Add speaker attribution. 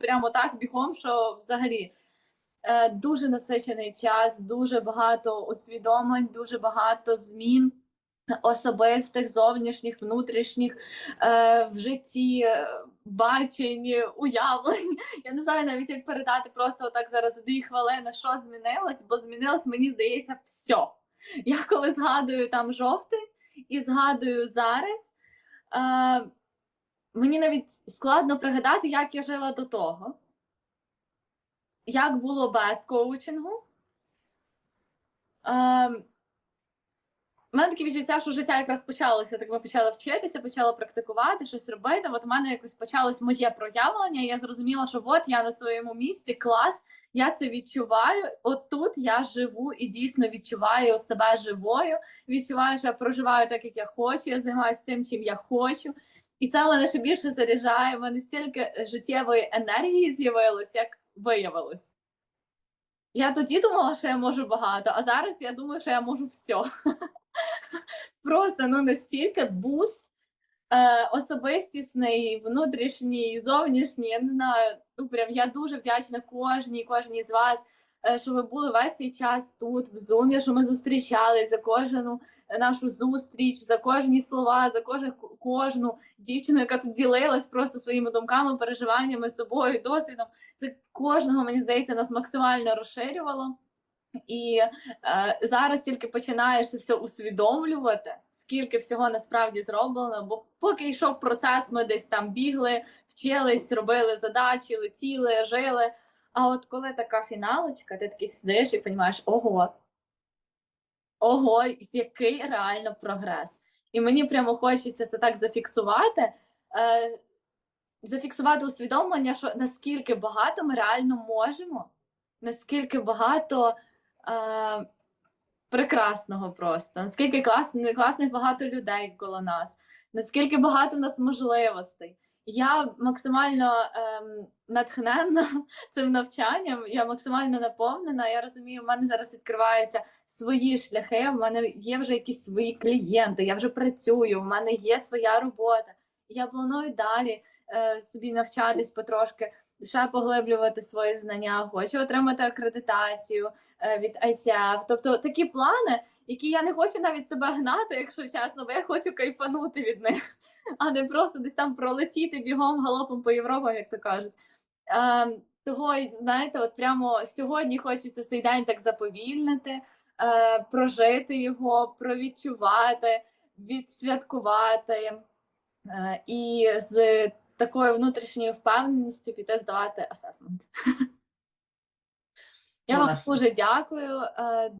Speaker 1: прямо так бігом, що взагалі е, дуже насичений час, дуже багато усвідомлень, дуже багато змін особистих, зовнішніх, внутрішніх е, в житті, е, бачень, уявлень. Я не знаю навіть, як передати просто так зараз дві хвилини, що змінилось, бо змінилось, мені здається, все. Я коли згадую там жовтий і згадую зараз. Е, Мені навіть складно пригадати, як я жила до того, як було без коучингу. У мене таке відчуття, що життя якраз почалося. Так ми почали вчитися, почала практикувати, щось робити. От у мене якось почалось моє проявлення. і Я зрозуміла, що от я на своєму місці, клас, я це відчуваю. От тут я живу і дійсно відчуваю себе живою. Відчуваю, що я проживаю так, як я хочу. Я займаюся тим, чим я хочу. І це мене ще більше заряджає. В мене стільки життєвої енергії з'явилось, як виявилось. Я тоді думала, що я можу багато, а зараз я думаю, що я можу все. Просто ну настільки буст е, особистісний, внутрішній, зовнішній. Я не знаю. Ну прям я дуже вдячна кожній, кожній з вас, е, що ви були весь цей час тут, в зумі, що ми зустрічались за кожну нашу зустріч, за кожні слова, за кожну, кожну дівчину, яка тут ділилась просто своїми думками, переживаннями собою, досвідом. Це кожного, мені здається, нас максимально розширювало. І е, зараз тільки починаєш все усвідомлювати, скільки всього насправді зроблено. Бо поки йшов процес, ми десь там бігли, вчились, робили задачі, летіли, жили. А от коли така фіналочка, ти такий сидиш і розумієш, ого, ого, який реально прогрес. І мені прямо хочеться це так зафіксувати. Е, Зафіксувати усвідомлення, що наскільки багато ми реально можемо, наскільки багато е, прекрасного просто, наскільки класно, класних багато людей коло нас, наскільки багато в нас можливостей. Я максимально ем, натхненна цим навчанням, я максимально наповнена. Я розумію, в мене зараз відкриваються свої шляхи, в мене є вже якісь свої клієнти, я вже працюю, в мене є своя робота. Я планую далі е, собі навчатись потрошки, ще поглиблювати свої знання, хочу отримати акредитацію е, від ICF. Тобто такі плани, які я не хочу навіть себе гнати, якщо чесно, бо я хочу кайфанути від них, а не просто десь там пролетіти бігом галопом по Європі, як то кажуть. Е, того, знаєте, от прямо сьогодні хочеться цей день так заповільнити, е, прожити його, провідчувати, відсвяткувати. Е, і з такою внутрішньою впевненістю піти здавати асесмент. Я вам дуже дякую. Е,